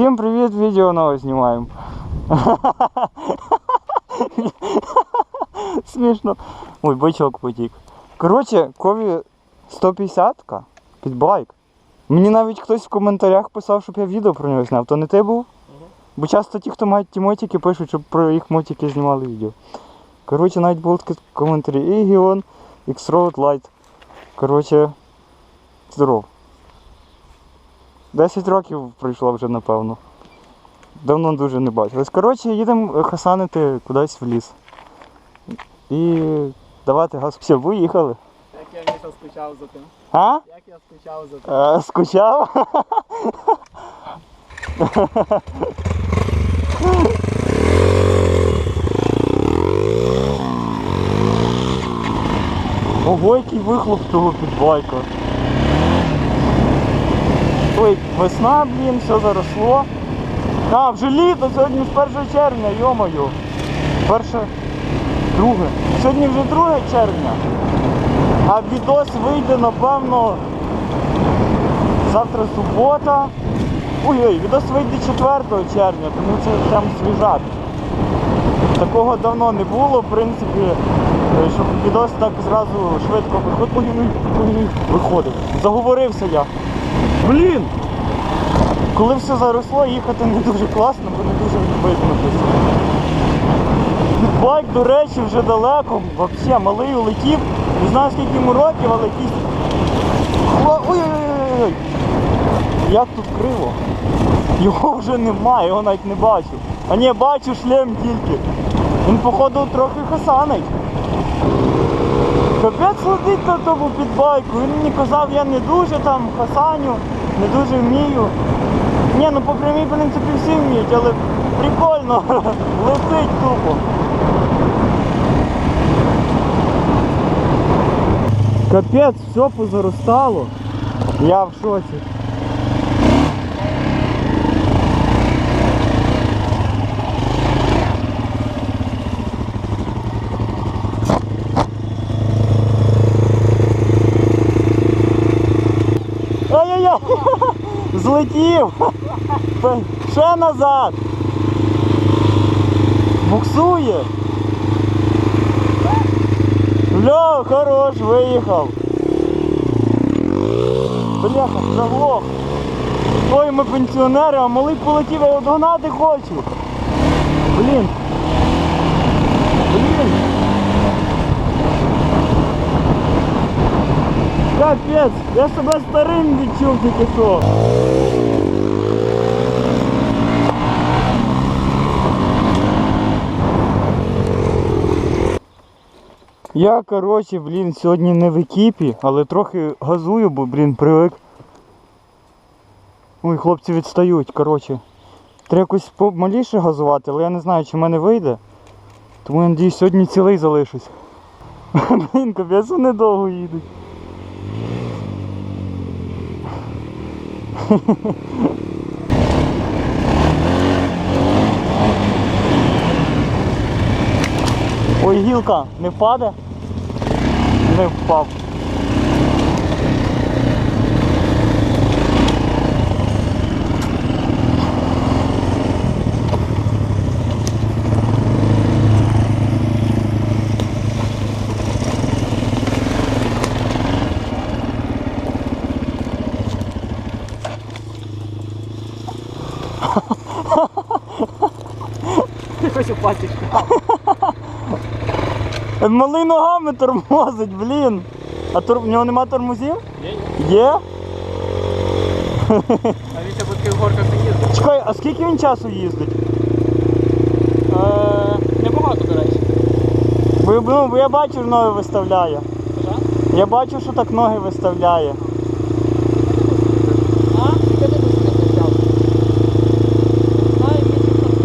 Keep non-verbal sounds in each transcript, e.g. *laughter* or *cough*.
Всім привіт, відео нове знімаємо. Смішно. Ой, бичок потік. Коротше, кові 150-ка під байк. Мені навіть хтось в коментарях писав, щоб я відео про нього зняв. То не ти був? Бо часто ті, хто мають ті мотики, пишуть, щоб про їх мотики знімали відео. Коротше, навіть були такі коментарі. Ігіон, X-Road Light. Коротше, здоров. 10 років пройшло вже, напевно. Давно дуже не бачились. Коротше, їдемо хасанити кудись в ліс. І давати газ. Все, виїхали. Як я Міша скучав за тим. А? Як я скучав за тим. Е, скучав? Ого, який вихлоп того підбайка. Ой, весна, блін, все заросло. А, вже літо, сьогодні ж 1 червня, йомаю. Перше, друге. Сьогодні вже 2 червня. А відос вийде, напевно, завтра субота. Ой-ой, відос вийде 4 червня, тому це прям свіжак. Такого давно не було, в принципі, е, щоб відос так зразу швидко виходить. Ой-ой, ой-ой, виходить. Заговорився я. Блін! Коли все заросло, їхати не дуже класно, бо не дуже щось. Байк, до речі, вже далеко, взагалі малий улетів. Не знаю скільки йому років, але якийсь. Ой-ой-ой! Як тут криво? Його вже немає, його навіть не бачу. А ні, бачу шлем тільки. Він походу трохи хасанить. Капець летить на тому підбайку. Він мені казав, я не дуже там хасаню, не дуже вмію. Ні, ну по прямій, в принципі, всі вміють, але прикольно, *laughs* летить тупо. Капець, все позаростало. Я в шоці. Ай-яй-яй! Злетів! Ще назад! Буксує! Бля, хорош, виїхав! Бляха, заглох! Ой, ми пенсіонери, а малий полетів, я догнати хочу! Блін! Блін! Капець, я себе старим відчув тільки що. Я, коротше, блін, сьогодні не в екіпі, але трохи газую, бо, блін, привик. Ой, хлопці відстають, коротше. Треба якось помаліше газувати, але я не знаю, чи в мене вийде. Тому я надіюсь, сьогодні цілий залишусь. *laughs* Блін, капець, вони довго їдуть. *laughs* Ой, гілка, не впаде? Не впав. Якось упатиш. Малий ногами тормозить, блін. А тур... в нього нема тормозів? Є, Є? А він по таких горках не їздить. Чекай, а скільки він часу їздить? Е, Небагато, до речі. Бо, ну, бо я бачу, ноги виставляє. Що? Я бачу, що так ноги виставляє. А? Ти ти місяця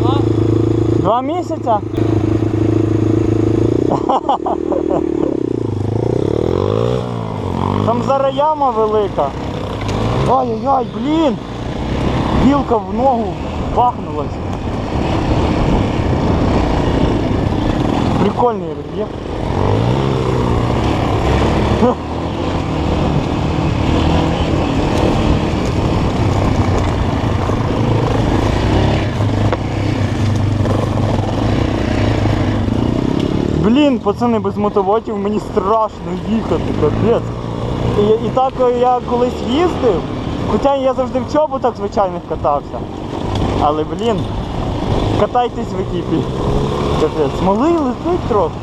два. Два місяця? яма велика. Ай-яй-яй, блін! Білка в ногу бахнулась. Прикольний рельєф. Блін, пацани без мотовотів, мені страшно їхати, капець. І, і так я колись їздив, хоча я завжди в чоботах звичайних катався. Але блін, катайтесь в екіпі. Капець. Малий летить трохи.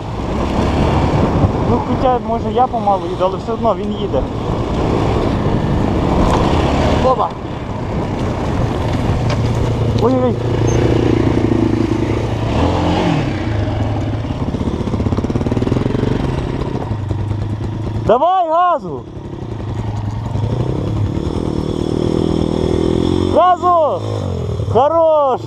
Ну хоча може я помалу їду, але все одно він їде. Опа! Ой-ой! Давай газу! Газу! Хорош!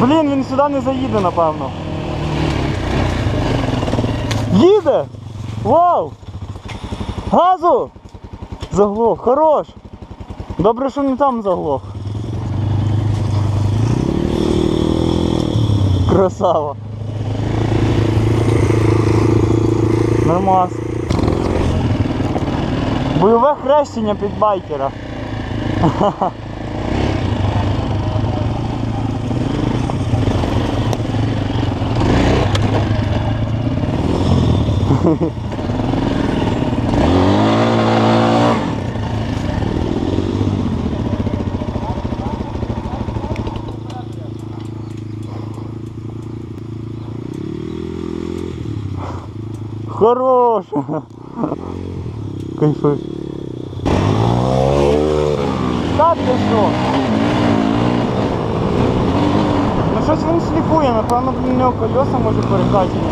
Блін, він сюди не заїде, напевно. Їде! Вау! Газу! Заглох, хорош! Добре, що не там заглох. Красава. Нормас. Бойове хрещення під байкера. *laughs* Хорош! Кайфуй. Так ти що? Ну щось він шліфує, напевно, в нього колеса може перекачені.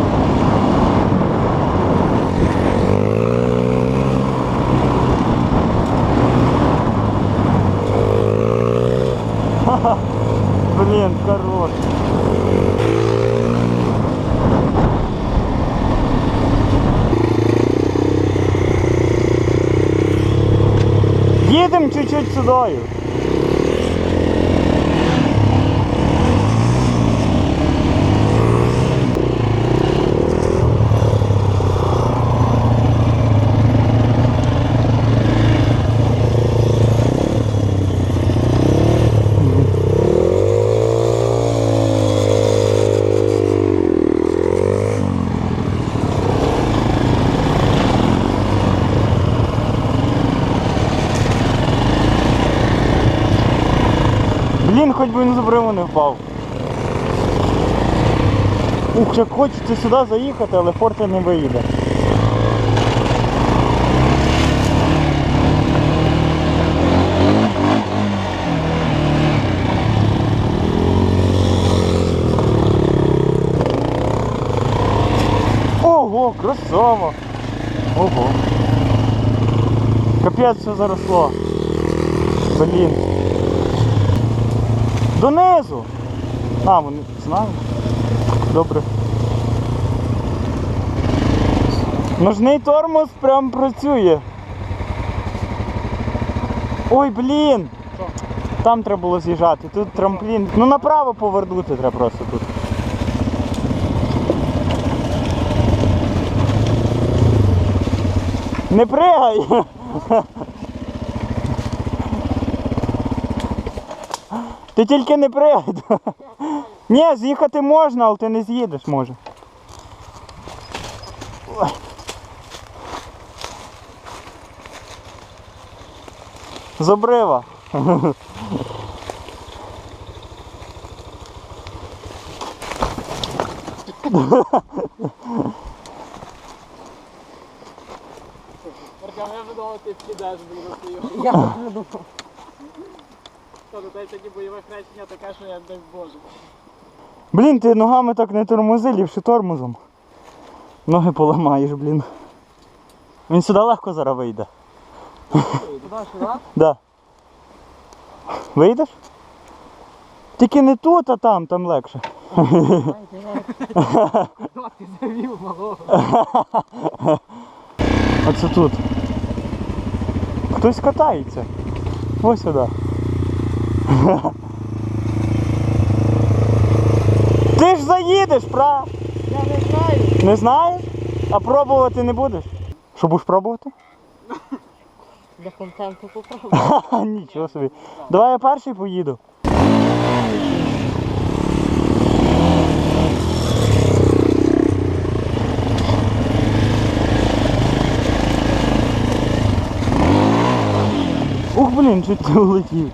Ха-ха. Блін, хорош. Їдемо чуть-чуть сюдою. Блін, хоч би він з обриву не впав. Ух, як хочеться сюди заїхати, але форта не виїде. Ого, красава! Ого. Капець все заросло. Блін. Донизу. А, вони знають. Добре. Ножний тормоз прям працює. Ой, блін! Там треба було з'їжджати. Тут трамплін. Ну направо повернути треба просто тут. Не пригай! *laughs* Ти тільки не пригай. *laughs* Ні, з'їхати можна, але ти не з'їдеш може. Ой. З обрива. Я вже думав, ти підеш, блін, на свою. Я вже думав. *laughs* Та, та сьогодні бойове хрещення таке, що я дай Боже. Блін, ти ногами так не тормози, ліпше тормозом. Ноги поламаєш, блін. Він сюди легко зараз вийде. Туди, сюди? Да. Вийдеш? Тільки не тут, а там, там легше. Ну, ти завів малого. Оце тут. Хтось катається. Ось сюди. Ти ж заїдеш, пра? Я не знаю. Не знаєш? А пробувати не будеш? Що будеш пробувати? Для контенту попробуй. Ха, Нічого собі. Давай я перший поїду. Ух, блін, чуть не улетів.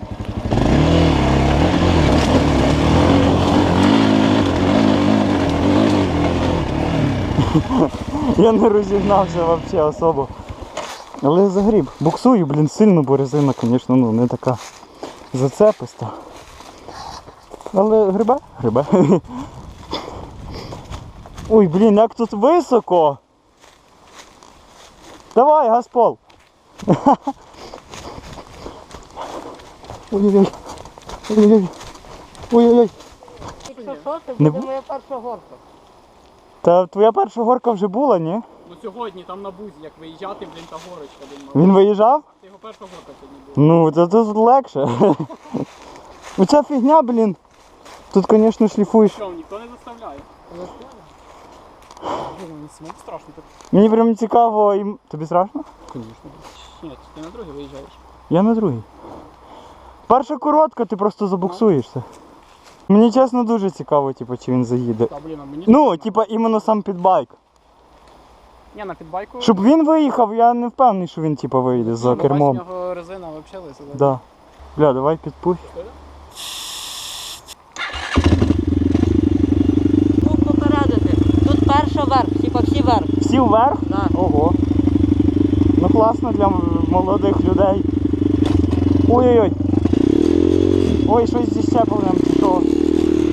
*laughs* Я не розігнався взагалі особо. Але я загріб. Буксую, блін, сильно, бо резина, звісно, ну, не така зацеписта. Але грибе? Грибе. *laughs* Ой, блін, як тут високо. Давай, Гаспол. *laughs* Ой-ой-ой. Ой-ой-ой. Ой-ой-ой. Якщо що, це буде моя перша горка. Та твоя перша горка вже була, ні? Ну сьогодні там на бузі, як виїжджати, блін, та горочка, блін. Він виїжджав? Це його перша горка сьогодні була. Ну, це тут легше. *laughs* Оця фігня, блін. Тут, звісно, шліфуєш. Що, ніхто не заставляє? Блін, страшно так. Мені прям цікаво, і... тобі страшно? Звісно. Ні, ти на другий виїжджаєш. Я на другий. Перша коротка, ти просто забуксуєшся. Мені чесно дуже цікаво, типу, чи він заїде. Та, блін, а мені... Ну, типа, іменно сам підбайк. Ні, на підбайку... Щоб він виїхав, я не впевнений, що він типа вийде за Ну, кермом. бачиш, в нього резина взагалі лиса. Да. Бля, давай підпусть. Тут попередити. Тут перша верх, типа всі верх. Всі вверх? Да. Ого. Ну класно для м- молодих людей. Ой-ой-ой. Ой, щось зі щепленням чи що.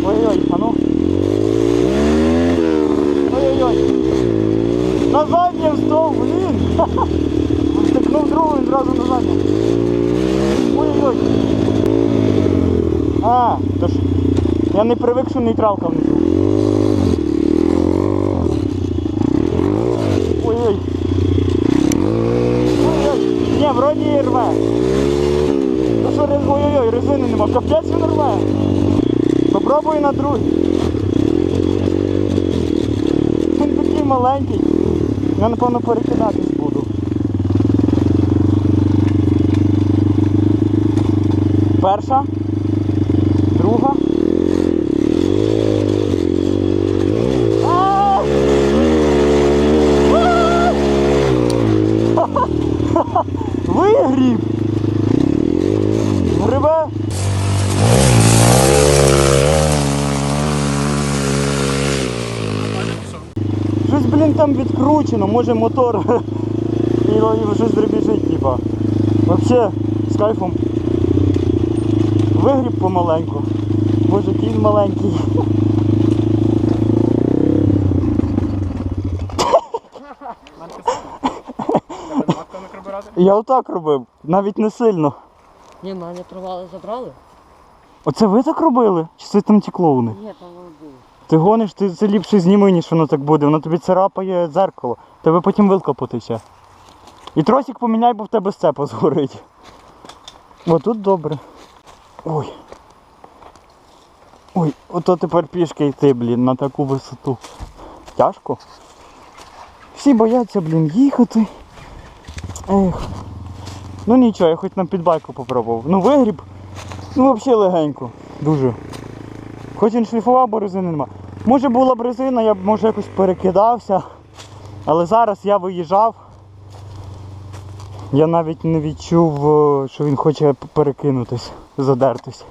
Ой-ой, а ну. Ой-ой-ой. На заднє встав, блін. *laughs* Втикнув другу і зразу на заднє. Ой-ой-ой. А, то ж. Я не привик, що нейтралка внизу. Ой-ой. Ой-ой. Ні, вроді і рве. Ну що, ой-ой-ой, резини нема. Капець він рве. Попробуй на другий. Він такий маленький. Я напевно перекидатись буду. Перша. Друга. А! Вигріб! Грибе! Щось, відкручено, може мотор *laughs* і, щось дребіжить, типа. Вообще, з кайфом. Вигріб помаленьку. Боже, який він маленький. Я отак робив, навіть не сильно. Ні, мене провали забрали. Оце ви так робили? Чи це там ті клоуни? Ні, там. Ти гониш, ти це ліпше зніми, ніж воно так буде. Воно тобі царапає дзеркало. Тебе потім вилка потече. І тросик поміняй, бо в тебе сцепа згорить. О, тут добре. Ой. Ой, ото тепер пішки йти, блін, на таку висоту. Тяжко. Всі бояться, блін, їхати. Ех. Ну нічого, я хоч на підбайку попробував. Ну вигріб. Ну взагалі легенько. Дуже. Хоч він шліфував, бо резини нема. Може була б резина, я б може якось перекидався. Але зараз я виїжджав. Я навіть не відчув, е, що він хоче перекинутись, задертись.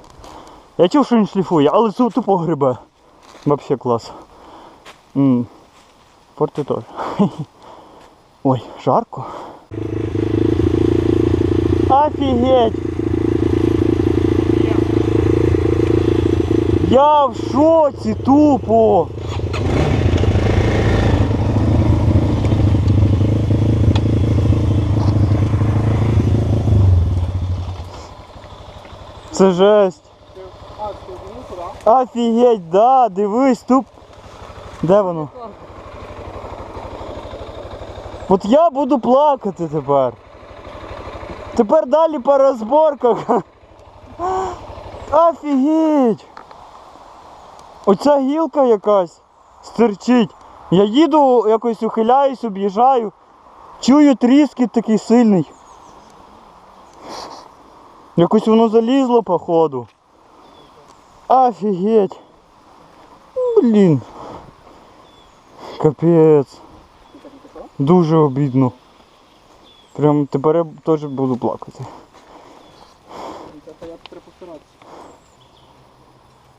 Я чув, що він шліфує, але це тупо грибе. Взагалі клас. Форти. *laughs* Ой, жарко. Офігеть! Я в шоці тупо. Це жесть. Офігеть, да, дивись, туп. Де воно? От я буду плакати тепер. Тепер далі по розборках. Офігеть! Оця гілка якась стерчить. Я їду, якось ухиляюсь, об'їжджаю. Чую тріскіт такий сильний. Якось воно залізло, походу. Офігеть. Блін. Капець. Дуже обідно. Прям тепер я теж буду плакати.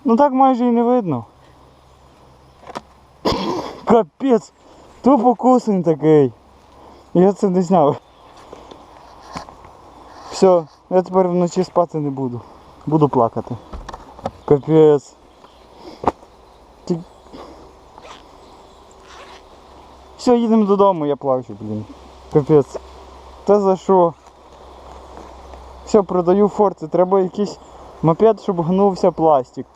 Ну так майже і не видно. Капець, тупо кусень такий. Я це не зняв. Все, я тепер вночі спати не буду. Буду плакати. Капець. Ти... Все, їдемо додому, я плачу, блін. Капець. Та за що? Все, продаю форти, треба якийсь мопед, щоб гнувся пластик.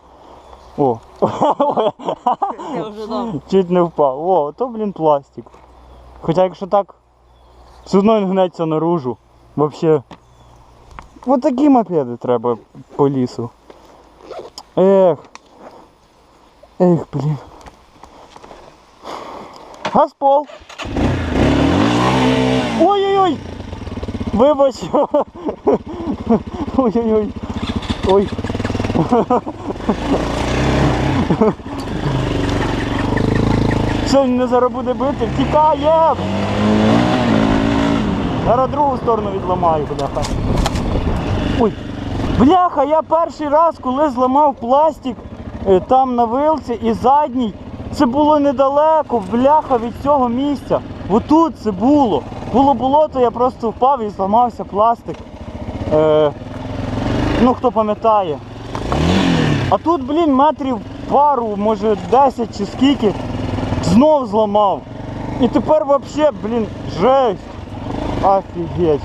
О. Я вже дав. Чуть не впав. О, то, блін, пластик. Хоча якщо так, все одно він гнеться наружу. Вообще. Ось такі мопеди треба по лісу. Ех. Ех, блін. Газпол. Ой-ой-ой! Вибач! *laughs* Ой-ой-ой! Ой! Що він не зараз буде бити? Втікає! Зараз другу сторону відламаю, бляха. Ой! Бляха, я перший раз, коли зламав пластик е, там на вилці і задній, це було недалеко, бляха від цього місця. Отут це було. Було болото, я просто впав і зламався пластик. Е, Ну хто пам'ятає. А тут, блін, метрів пару, може 10 чи скільки, знов зламав. І тепер взагалі, блін, жесть. Офігеть.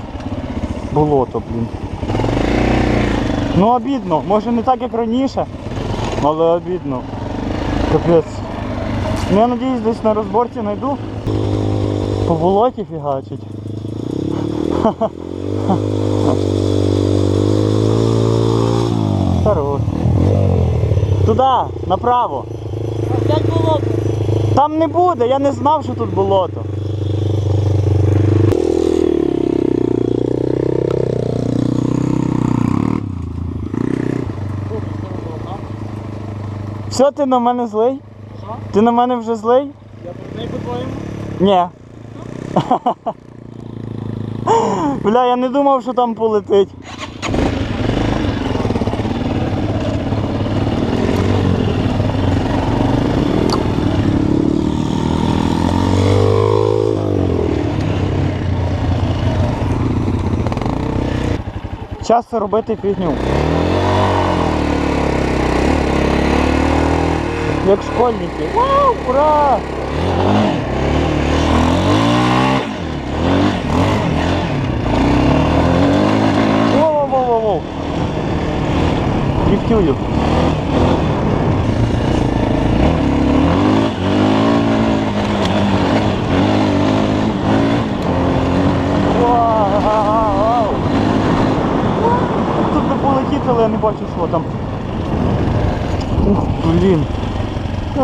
Болото, блін. Ну обідно, може не так як раніше, але обідно. Капець. Ну, я надіюсь, десь на розборці знайду. По болоті фігачить. *laughs* Туди, направо. Опять болото. Там не буде, я не знав, що тут болото. Все, ти на мене злий? Що? Ти на мене вже злий? Я про неї по-твоєму? Ні. *laughs* Бля, я не думав, що там полетить. Час робити фігню. Як школьники. Вау, ура! Воу-воу-воу-воу! Ліфтюю.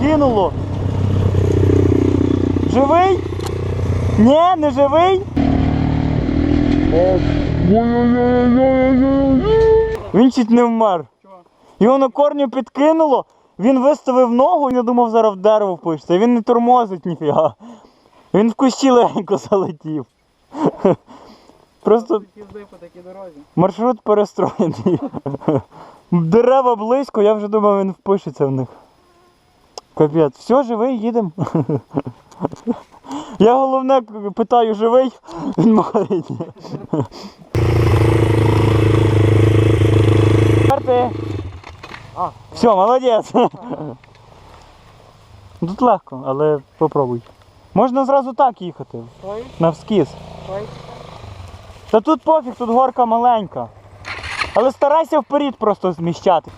кинуло. Живий? Ні, не живий. Він чуть не вмер. Його на корню підкинуло, він виставив ногу і я думав, зараз в дерево впишеться. Він не тормозить ніфіга. Він в кущі легенько залетів. Просто маршрут перестроєний. Дерева близько, я вже думав, він впишеться в них. Капець, все, живий, їдемо. Я головне питаю, живий, він. Карти. Все, молодець. Тут легко, але попробуй. Можна зразу так їхати, Ой, навскіз. Та тут пофіг, тут горка маленька. Але старайся вперед просто зміщати.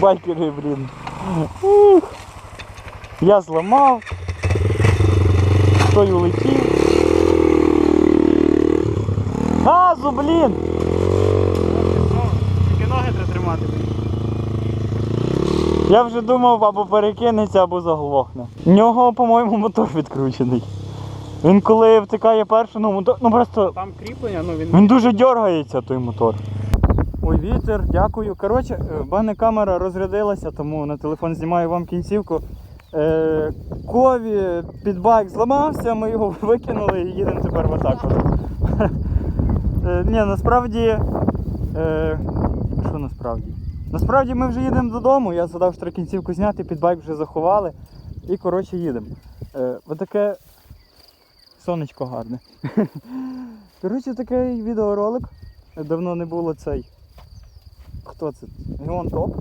Байкери, блін. Ух. Я зламав. Той улетів. Газу, блін! Тільки ноги треба тримати. Я вже думав, або перекинеться, або заглохне. В нього, по-моєму, мотор відкручений. Він коли втикає першу, ну мотор. Ну просто Там кріплення, ну він. Він дуже дергається той мотор. Ой, вітер, дякую. Коротше, е, в мене камера розрядилася, тому на телефон знімаю вам кінцівку. Е, кові під байк зламався, ми його *laughs* викинули і їдемо тепер в атаку. *laughs* Е, ні, насправді. Е, що насправді? Насправді ми вже їдемо додому, я задав, що кінцівку зняти, під байк вже заховали. І коротше їдемо. Е, отаке сонечко гарне. *laughs* Коротше, такий відеоролик. Давно не було цей. Хто це? Геон Топ?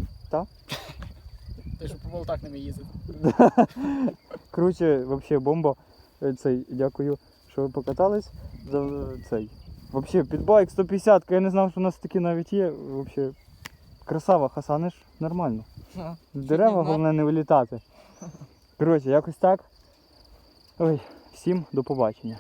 Ти ж *laughs* по болтах не їздити. *laughs* Коротше, взагалі бомба. Е, Цей, дякую, що ви покатались. За цей. Взагалі, підбайк 150, я не знав, що у нас такі навіть є. Взагалі, красава, хасаниш нормально. В дерева головне не вилітати. *laughs* Коротше, якось так. Ой, всім до побачення.